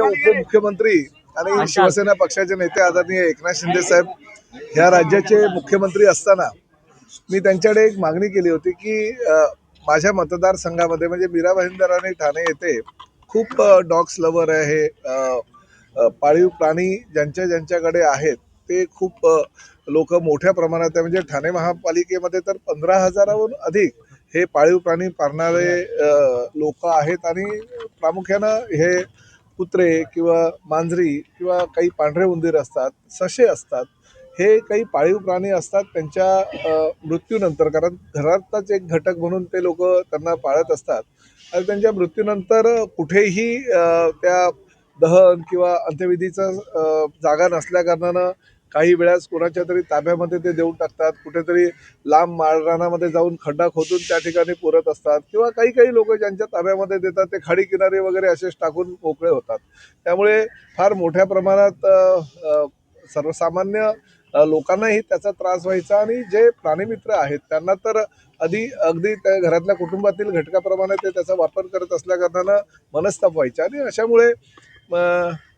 उपमुख्यमंत्री आणि शिवसेना पक्षाचे नेते आदरणीय एकनाथ शिंदे साहेब ह्या राज्याचे मुख्यमंत्री असताना मी त्यांच्याकडे एक मागणी केली होती की माझ्या मतदारसंघामध्ये म्हणजे मीरा भाईंदर आणि ठाणे येथे खूप डॉग्स लवर आहे पाळीव प्राणी ज्यांच्या ज्यांच्याकडे आहेत ते खूप लोक मोठ्या प्रमाणात आहे. म्हणजे ठाणे महापालिकेमध्ये तर पंधरा हजाराहून अधिक हे पाळीव प्राणी पाळणारे लोक आहेत आणि प्रामुख्यानं हे कुत्रे किंवा मांजरी किंवा काही पांढरे उंदीर असतात ससे असतात हे काही पाळीव प्राणी असतात त्यांच्या मृत्यूनंतर. कारण घरातच एक घटक म्हणून ते लोक त्यांना पाळत असतात. आणि त्यांच्या मृत्यूनंतर कुठेही त्या दहन किंवा अंत्यविधीचं जागा नसल्याकारणानं काही वेळास कोणाच्या तरी ताब्यामध्ये ते देऊन टाकतात कुठेतरी लांब माळरानामध्ये जाऊन खड्डा खोदून त्या ठिकाणी पुरत असतात किंवा काही काही लोक ज्यांच्या ताब्यामध्ये देतात ते खाडी किनारे वगैरे असेच टाकून मोकळे होतात. त्यामुळे फार मोठ्या प्रमाणात सर्वसामान्य लोकांनाही त्याचा त्रास व्हायचा आणि जे प्राणीमित्र आहेत त्यांना तर आधी अगदी त्या घरातल्या कुटुंबातील घटकाप्रमाणे ते त्याचा वापर करत असल्याकारणानं मनस्ताप व्हायचे आणि अशामुळे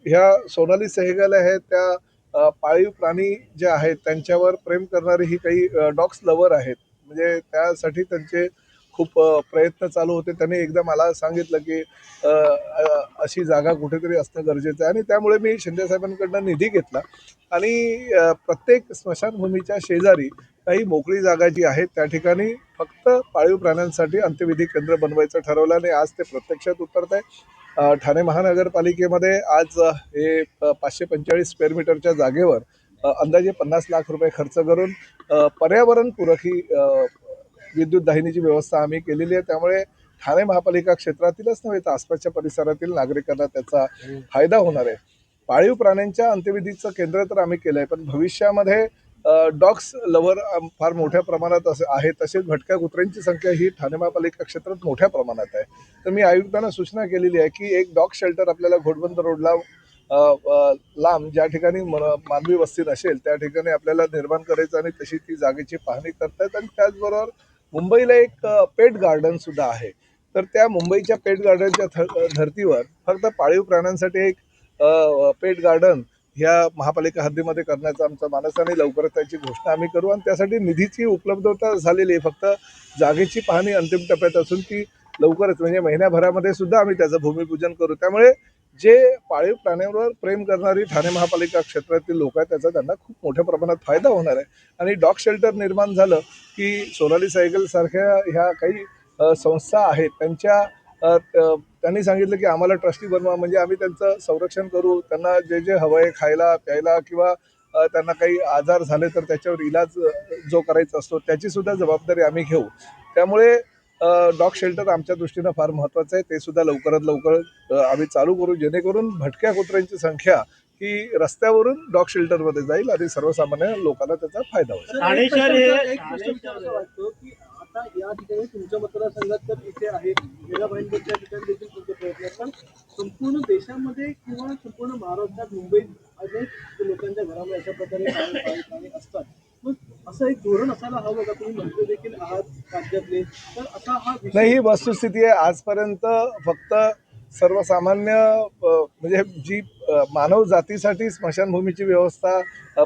ह्या सोनाली सेहगल आहेत त्या पाळीव प्राणी जे आहेत त्यांच्यावर प्रेम करणारी ही काही डॉग्स लवर आहेत. म्हणजे त्यासाठी त्यांचे खूप प्रयत्न चालू होते. त्यांनी एकदा मला सांगितलं की अशी जागा कुठेतरी असणं गरजेचं आहे. आणि त्यामुळे मी शिंदेसाहेबांकडनं निधी घेतला. आणि प्रत्येक स्मशानभूमीच्या शेजारी काही मोकळी जागा जी आहे त्या ठिकाणी फक्त पाळीव प्राण्यांसाठी अंत्यविधी केंद्र बनवायचं ठरवलं आणि आज ते प्रत्यक्षात उतरत आहे ठाणे महानगरपालिकेमध्ये आज हे पाचशे पंचेचाळीस स्क्वेअर मीटरच्या जागेवर अंदाजे पन्नास लाख रुपये खर्च करून पर्यावरणपूरक ही विद्युत दाहिनीची व्यवस्था आम्ही केलेली आहे. त्यामुळे ठाणे महापालिका क्षेत्रातीलच नव्हे तर आसपासच्या परिसरातील नागरिकांना त्याचा फायदा होणार आहे. पाळीव प्राण्यांच्या अंत्यविधीचं केंद्र तर आम्ही केलं आहे पण भविष्यामध्ये डॉग्स लवर फार मोठ्या प्रमाणात असे आहे तसेच भटक्या कुत्र्यांची संख्या ही ठाणे महापालिका क्षेत्रात मोठ्या प्रमाणात आहे. तर मी आयुक्तांना सूचना केलेली आहे की एक डॉग शेल्टर आपल्याला घोटबंद रोडला लांब ज्या ठिकाणी मानवी वस्ती नसेल त्या ठिकाणी आपल्याला निर्माण करायचं आणि तशी ती जागेची पाहणी करतायत. आणि त्याचबरोबर मुंबईला एक पेट गार्डन सुद्धा आहे. तर त्या मुंबईच्या पेट गार्डनच्या थ धर्तीवर फक्त पाळीव प्राण्यांसाठी एक पेट गार्डन ह्या महापालिका हद्दीमध्ये करण्याचा आमचा मानस आणि लवकरच त्याची घोषणा आम्ही करू आणि त्यासाठी निधीची उपलब्धता झालेली आहे. फक्त जागेची पाहणी अंतिम टप्प्यात असून ती लवकरच म्हणजे महिन्याभरामध्ये सुद्धा आम्ही त्याचं भूमिपूजन करू. त्यामुळे जे पाळीव प्राण्यांवर प्रेम करणारी ठाणे महापालिका क्षेत्रातील लोक आहेत त्याचा त्यांना खूप मोठ्या प्रमाणात फायदा होणार आहे. आणि डॉग शेल्टर निर्माण झालं की सोनाली सायकल सारख्या ह्या काही संस्था आहेत त्यांच्या त्यांनी सांगितलं की आम्हाला ट्रस्टी बनवा म्हणजे आम्ही त्यांचं संरक्षण करू. त्यांना जे जे हवं आहे खायला प्यायला किंवा त्यांना काही आजार झाले तर त्याच्यावर इलाज जो करायचा असतो त्याची सुद्धा जबाबदारी आम्ही घेऊ. त्यामुळे डॉग शेल्टर आमच्या दृष्टीनं फार महत्त्वाचं आहे. ते सुद्धा लवकरात लवकर आम्ही चालू करू जेणेकरून भटक्या कुत्र्यांची संख्या ही रस्त्यावरून डॉग शेल्टरमध्ये जाईल आणि सर्वसामान्य लोकांना त्याचा फायदा होईल. आता या ठिकाणी तुमच्या मतदारसंघात तर इथे आहे मेगा ठिकाणी देखील तुमचे प्रयत्न असतात पण संपूर्ण देशामध्ये किंवा संपूर्ण महाराष्ट्रात मुंबईत अनेक लोकांच्या घरामध्ये अशा प्रकारे प्राणी असतात. मग असं एक धोरण असायला हवं का? तुम्ही मंत्री देखील आहात राज्यातले. तर असा हा नाही ही वस्तुस्थिती आहे. आजपर्यंत फक्त सर्वसामान्य म्हणजे जी मानव जातीसाठी स्मशानभूमीची व्यवस्था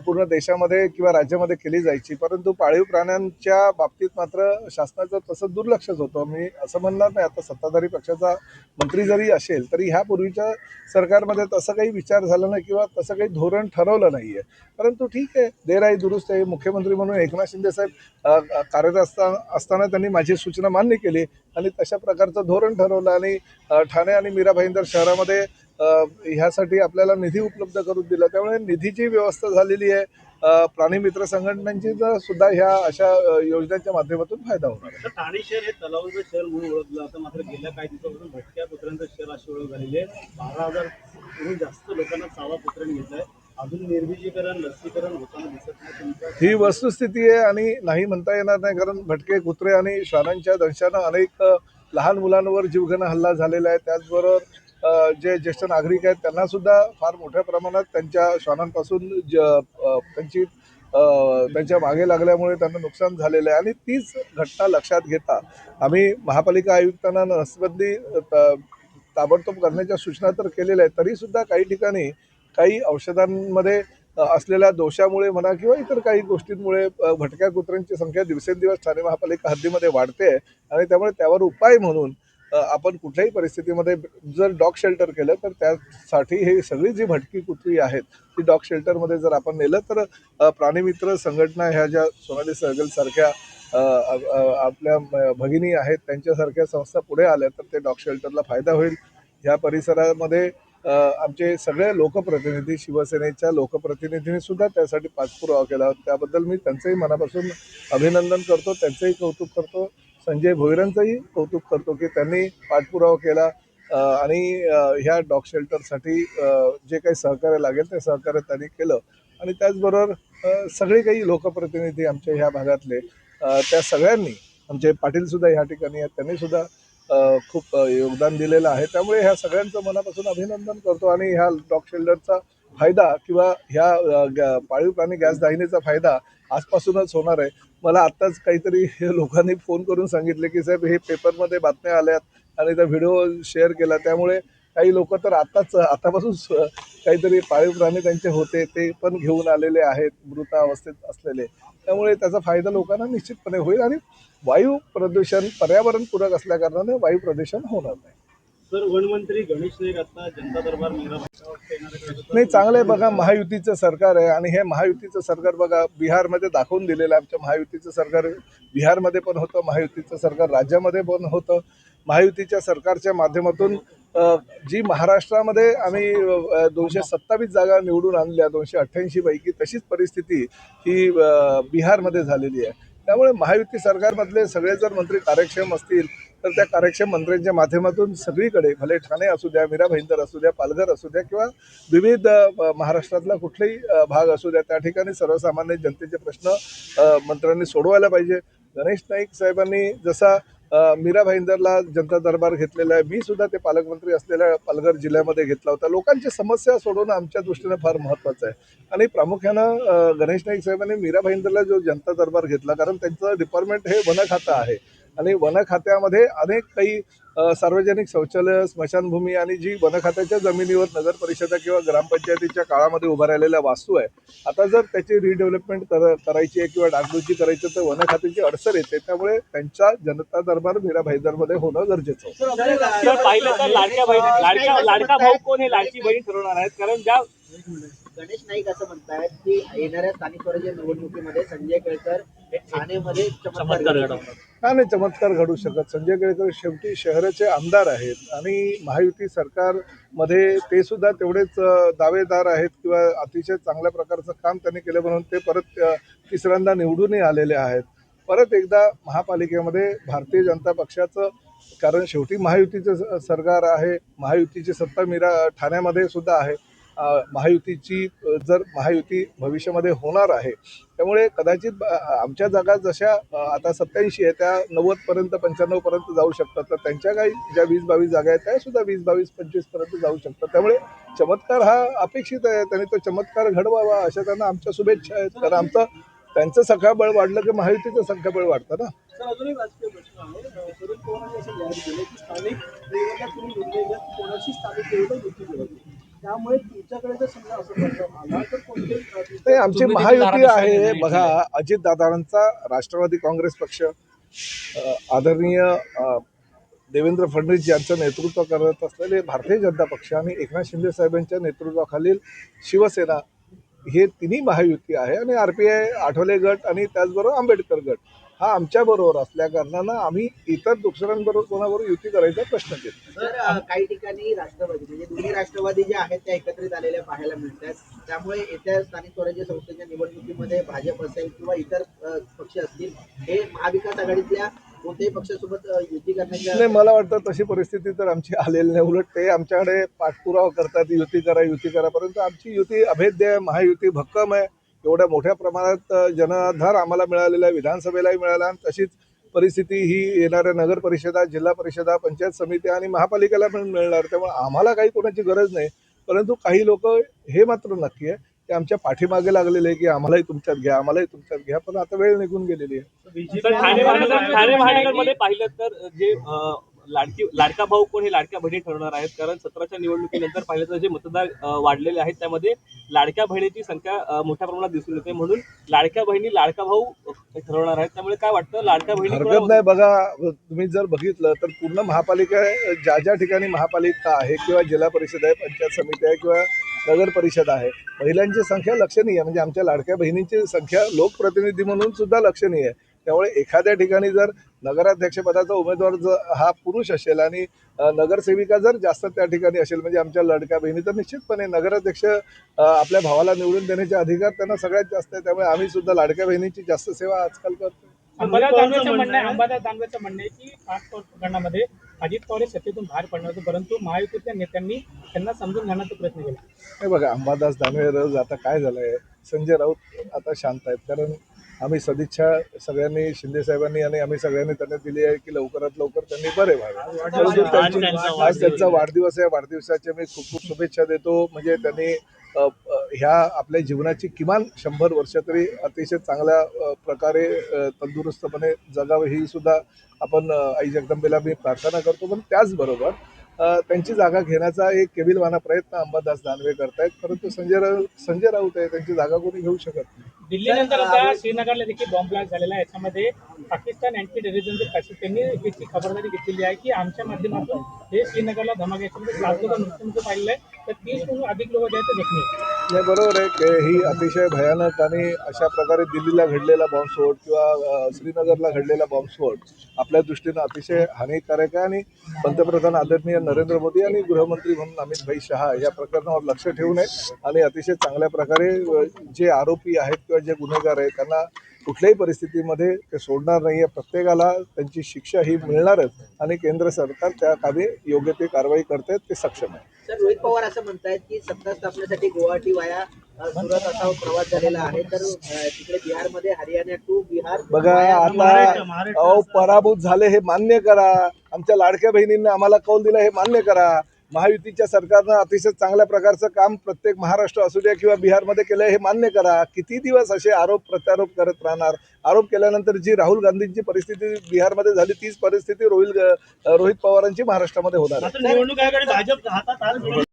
पूर्ण देशामध्ये किंवा राज्यामध्ये केली जायची. परंतु पाळीव प्राण्यांच्या बाबतीत मात्र शासनाचं तसं दुर्लक्षच होतं. मी असं म्हणणार नाही आता सत्ताधारी पक्षाचा मंत्री जरी असेल तरी ह्या पूर्वीच्या सरकारमध्ये तसं काही विचार झाला नाही किंवा तसं काही धोरण ठरवलं नाही आहे परंतु ठीक आहे देर आहे दुरुस्त आहे. मुख्यमंत्री म्हणून एकनाथ शिंदे साहेब कार्यरत असता असताना त्यांनी माझी सूचना मान्य केली आणि तशा प्रकारचं धोरण ठरवलं आणि ठाणे आणि मीरा भाईंदर शहरामध्ये ह्यासाठी आपल्याला निधी उपलब्ध करून दिला. त्यामुळे निधीची व्यवस्था झालेली आहे. प्राणी मित्र संघटनांची सुद्धा ह्या अशा योजनांच्या माध्यमातून फायदा होणार आहे. ठाणे शहर हे तलावाचं शहर म्हणून ओळखलं जातं. मात्र गेल्या काही दिवसापासून भटक्या कुत्र्यांचं शहर अशी ओळख झालेली आहे. बारा हजार जास्त लोकांना चावा कुत्र्याने घेतलाय. अजून निर्विजीकरण लसीकरण होताना दिसत नाही तुमच्या ही वस्तुस्थिती आहे आणि नाही म्हणता येणार नाही कारण भटके कुत्रे आणि श्वानांच्या दंशानं अनेक लहान मुलांवर जीवघेणा हल्ला झालेला आहे. त्याचबरोबर जे ज्येष्ठ नागरिक आहेत त्यांना सुद्धा फार मोठ्या प्रमाणात त्यांच्या श्वानांपासून ज त्यांची त्यांच्या मागे लागल्यामुळे त्यांना नुकसान झालेलं आहे. आणि तीच घटना लक्षात घेता आम्ही महापालिका आयुक्तांना नसबंदी त- ताबडतोब करण्याच्या सूचना तर केलेल्या आहेत तरीसुद्धा काही ठिकाणी काही औषधांमध्ये असलेल्या दोषामुळे म्हणा किंवा इतर काही गोष्टींमुळे भटक्या कुत्र्यांची संख्या दिवसेंदिवस ठाणे महापालिका हद्दीमध्ये वाढते आहे. आणि त्यामुळे त्यावर उपाय म्हणून आपण कुठल्याही परिस्थितीमध्ये जर डॉग शेल्टर केलं तर त्यासाठी हे सगळी जी भटकी कुत्री आहेत ती डॉग शेल्टरमध्ये जर आपण नेलं तर प्राणीमित्र संघटना ह्या ज्या सोनाली सहगलसारख्या आपल्या भगिनी आहेत त्यांच्यासारख्या संस्था पुढे आल्या तर ते डॉग शेल्टरला फायदा होईल. ह्या परिसरामध्ये आमचे सगळे लोकप्रतिनिधी शिवसेनेच्या लोकप्रतिनिधींनी सुद्धा त्यासाठी पाठपुरावा केला. त्याबद्दल मी त्यांचंही मनापासून अभिनंदन करतो त्यांचंही कौतुक करतो. संजय भोईरांचंही कौतुक करतो की त्यांनी पाठपुरावा केला. आणि ह्या डॉग शेल्टरसाठी जे काही सहकार्य लागेल ते सहकार्य त्यांनी केलं. आणि त्याचबरोबर सगळे काही लोकप्रतिनिधी आमच्या ह्या भागातले त्या सगळ्यांनी आमचे पाटीलसुद्धा ह्या ठिकाणी आहेत त्यांनीसुद्धा खूप योगदान दिलेलं आहे. त्यामुळे ह्या सगळ्यांचं मनापासून अभिनंदन करतो आणि ह्या डॉग शेल्टरचा फायदा किंवा ह्या गॅ- पाळीव प्राणी गॅस दाहिनीचा फायदा आजपासूनच होणार आहे. मला आत्ताच काहीतरी लोकांनी फोन करून सांगितले की साहेब हे पेपरमध्ये बातम्या आल्यात आणि त्या व्हिडिओ शेअर केला. त्यामुळे काही लोक तर आत्ताच आतापासून स- काहीतरी पाळीव प्राणी त्यांचे होते ते पण घेऊन आलेले आहेत मृत अवस्थेत असलेले. त्यामुळे त्याचा फायदा लोकांना निश्चितपणे होईल आणि वायू प्रदूषण पर्यावरणपूरक असल्याकारणाने वायू प्रदूषण होणार नाही. वनमंत्री गणेश नाईक आता जनता दरबार नाही चांगलं आहे बघा महायुतीचं सरकार आहे आणि हे महायुतीचं सरकार बघा बिहारमध्ये दाखवून दिलेलं आहे आमच्या महायुतीचं सरकार. बिहारमध्ये पण होतं महायुतीचं सरकार राज्यामध्ये पण होतं. महायुतीच्या सरकारच्या माध्यमातून जी महाराष्ट्रामध्ये आम्ही दोनशे सत्तावीस जागा निवडून आणल्या दोनशे अठ्ठ्याऐंशी पैकी तशीच परिस्थिती ही बिहारमध्ये झालेली आहे. त्यामुळे महायुती सरकारमधले सगळे जर मंत्री कार्यक्षम असतील तर त्या कार्यक्षम मंत्र्यांच्या माध्यमातून सगळीकडे भले ठाणे असू द्या मीरा भाईंदर असू द्या पालघर असू द्या किंवा विविध महाराष्ट्रातला कुठलाही भाग असू द्या त्या ठिकाणी सर्वसामान्य जनतेचे प्रश्न मंत्र्यांनी सोडवायला पाहिजे. गणेश नाईक साहेबांनी जसा मीरा भाईंदरला जनता दरबार घेतलेला आहे मी सुद्धा ते पालकमंत्री असलेल्या पालघर जिल्ह्यामध्ये घेतला होता. लोकांची समस्या सोडवणं आमच्या दृष्टीने फार महत्त्वाचं आहे. आणि प्रामुख्यानं गणेश नाईक साहेबांनी मीरा भाईंदरला जो जनता दरबार घेतला कारण त्यांचं डिपार्टमेंट हे वन खातं आहे. आणि वन खात्यामध्ये अनेक काही सार्वजनिक शौचालय स्मशानभूमी आणि जी वन खात्याच्या जमिनीवर नगर परिषदा किंवा ग्रामपंचायतीच्या काळामध्ये उभा राहिलेल्या वास्तू आहे आता जर त्याची रिडेव्हलपमेंट कर करायची आहे किंवा डागडुजी करायची तर वन खात्याची अडचण येते. त्यामुळे त्यांचा जनता दरबार मीरा भाईदरमध्ये होणं गरजेचं होतं पाहिलं तर लाडक्या बहीण लाडक्या लाडका भाऊ कोण हे लाडकी बहीण ठरवणार आहेत. कारण ज्या गणेश नाईक असं म्हणतायत की येणाऱ्या स्थानिक स्वराज्य निवडणुकीमध्ये संजय केळकर हे ठाणेमध्ये चमत्कार. का नाही चमत्कार घडू शकत. संजय केळकर शेवटी शहराचे आमदार आहेत आणि महायुती सरकारमध्ये ते सुद्धा तेवढेच दावेदार आहेत किंवा अतिशय चांगल्या प्रकारचं काम त्यांनी केलं म्हणून ते परत तिसऱ्यांदा निवडूनही आलेले आहेत. परत एकदा महापालिकेमध्ये भारतीय जनता पक्षाचं कारण शेवटी महायुतीचं सरकार आहे महायुतीची सत्ता मीरा ठाण्यामध्ये सुद्धा आहे. महायुतीची जर महायुती भविष्यामध्ये होणार आहे त्यामुळे कदाचित आमच्या जागा जशा आता सत्याऐंशी आहे त्या नव्वदपर्यंत पंच्याण्णवपर्यंत जाऊ शकतात. तर त्यांच्या काही ज्या वीस बावीस जागा आहेत त्या सुद्धा वीस बावीस पंचवीसपर्यंत जाऊ शकतात. त्यामुळे चमत्कार हा अपेक्षित आहे. त्यांनी तो चमत्कार घडवावा अशा त्यांना आमच्या शुभेच्छा आहेत. कारण आमचं त्यांचं सखाबळ वाढलं की महायुतीचं संख्याबळ वाढतं ना? शरद नाही. त्यामुळे तुमच्याकडे जर समजा असं प्रस्ताव आला तर कोणते नाही आमची महायुती आहे बघा अजितदादांचा राष्ट्रवादी काँग्रेस पक्ष अ, आदरणीय अ, देवेंद्र फडणवीस यांचं नेतृत्व करत असलेले भारतीय जनता पक्ष आणि एकनाथ शिंदे साहेबांच्या नेतृत्वाखालील शिवसेना हे तिन्ही महायुती आहे आणि आर पी आय आठवले गट आणि त्याचबरोबर आंबेडकर गट हा आमच्याबरोबर असल्या कारणानं आम्ही इतर दुसऱ्यांबरोबर कोणाबरोबर युती करायचा प्रश्न घेत अं, काही ठिकाणी राष्ट्रवादी म्हणजे दोन्ही राष्ट्रवादी ज्या आहेत त्या एकत्रित आलेल्या पाहायला मिळतात. त्यामुळे येत्या स्थानिक स्वराज्य संस्थेच्या निवडणुकीमध्ये भाजप असेल किंवा इतर पक्ष असतील हे महाविकास आघाडीतल्या कोणत्याही पक्षासोबत युती नाही मला वाटतं तशी परिस्थिती तर आमची आलेली नाही. उलट ते आमच्याकडे पाठपुरावा करतात युती करा युती करा परंतु आमची युती अभेद्य आहे महायुती भक्कम आहे. एवढ्या मोठ्या प्रमाणात जनाधार आम्हाला मिळालेला आहे विधानसभेलाही मिळाला आणि तशीच परिस्थिती ही येणाऱ्या नगर परिषदा जिल्हा परिषदा पंचायत समिती आणि महापालिकेला पण मिळणार. त्यामुळे आम्हाला काही कोणाची गरज नाही. परंतु काही लोक हे मात्र नक्की आहे ते आमच्या पाठीमागे लागलेले आहे की आम्हालाही तुमच्यात घ्या आम्हालाही तुमच्यात घ्या. पण आता वेळ निघून गेलेली आहे. ठाणे महानगर ठाणे महानगरमध्ये पाहिलं तर जे लाडकी लाडका भाऊ कोण हे लाडक्या बहिणी ठरवणार आहेत? कारण सतराच्या निवडणुकीनंतर पाहिलं तर जे मतदार वाढलेले आहेत त्यामध्ये लाडक्या बहिणीची संख्या मोठ्या प्रमाणात दिसून येते. म्हणून लाडक्या बहिणी लाडका भाऊ ठरवणार आहेत. त्यामुळे काय वाटतं? लाडक्या बहिणी नाही. बघा तुम्ही जर बघितलं तर पूर्ण महापालिका ज्या ज्या ठिकाणी महापालिका आहे किंवा जिल्हा परिषद आहे पंचायत समिती आहे किंवा नगर परिषद आहे महिलांची संख्या लक्षणीय आहे. म्हणजे आमच्या लाडक्या बहिणींची संख्या लोकप्रतिनिधी म्हणून सुद्धा लक्षणीय आहे. त्यामुळे एखाद्या ठिकाणी जर नगराध्यक्षपदाचा उमेदवार जर हा पुरुष असेल आणि नगरसेविका जर जास्त त्या ठिकाणी असेल म्हणजे आमच्या लाडक्या बहिणी तर निश्चितपणे नगराध्यक्ष आपल्या भावाला निवडून देण्याचे अधिकार त्यांना सगळ्यात जास्त आहे. त्यामुळे आम्ही सुद्धा लाडक्या बहिणीची जास्त सेवा आजकाल करतो प्रकरणामध्ये अजित पवार हे सत्तेतून बाहेर पडणार होते परंतु महायुतीतल्या नेत्यांनी त्यांना समजून घेण्याचा प्रयत्न केला. हे बघा अंबादास दानवे रोज आता काय झालंय? संजय राऊत आता शांत आहेत कारण आम्ही सदिच्छा सगळ्यांनी शिंदे साहेबांनी आणि आम्ही सगळ्यांनी त्यांना दिली आहे की लवकरात लवकर त्यांनी बरे व्हावे. आज त्यांचा वाढदिवस आहे. वाढदिवसाच्या मी खूप खूप शुभेच्छा देतो. म्हणजे त्यांनी ह्या आपल्या जीवनाची किमान शंभर वर्ष तरी अतिशय चांगल्या प्रकारे तंदुरुस्तपणे जगावं ही सुद्धा आपण आई जगदंबेला मी प्रार्थना करतो. पण त्याचबरोबर त्यांची जागा घेण्याचा एक केबिलवाना प्रयत्न अंबादास दानवे करतायत परंतु संजय राऊत संजय राऊत आहे त्यांची जागा कोणी घेऊ शकत नाही. दिल्लीनंतर आता श्रीनगरला देखील बॉम्ब ब्लास्ट झालेला आहे. याच्यामध्ये पाकिस्तान अँटी टेरिझम त्यांनी याची खबरदारी घेतलेली आहे की आमच्या माध्यमातून हे श्रीनगरला धमाक्याच्या याच्यामध्ये पाहिलेलं आहे. तर तीस अधिक लोक जे आहेत ते जखमी आहेत. नाही बरोबर आहे की ही अतिशय भयानक आणि अशा प्रकारे दिल्लीला घडलेला बॉम्बस्फोट किंवा श्रीनगरला घडलेला बॉम्बस्फोट आपल्या दृष्टीनं अतिशय हानिकारक आहे आणि पंतप्रधान आदरणीय नरेंद्र मोदी आणि गृहमंत्री म्हणून अमित भाई शहा या प्रकरणावर लक्ष ठेवू नये आणि अतिशय चांगल्या प्रकारे जे आरोपी आहेत किंवा जे गुन्हेगार आहेत त्यांना कुठल्याही परिस्थितीमध्ये ते सोडणार नाही आहे. प्रत्येकाला त्यांची शिक्षा ही मिळणारच आणि केंद्र सरकार त्या कामी योग्य ती कारवाई करते ते सक्षम आहे. सर रोहित पवार असं म्हणतायत की सत्ता स्थापनेसाठी गुवाहाटी वाया सुरत असा प्रवास झालेला आहे. तर तिकडे बिहारमध्ये हरियाणा टू बिहार बघा आता अहो पराभूत झाले हे मान्य करा. आमच्या लाडक्या बहिणींनी आम्हाला कौल दिला हे मान्य करा. महायुतीच्या सरकारनं अतिशय चांगल्या प्रकारचं काम प्रत्येक महाराष्ट्र असू द्या किंवा बिहारमध्ये केलं हे मान्य करा. किती दिवस असे आरोप प्रत्यारोप करत राहणार? आरोप केल्यानंतर जी राहुल गांधींची परिस्थिती बिहारमध्ये झाली तीच परिस्थिती रोहित रोहित पवारांची महाराष्ट्रामध्ये होणार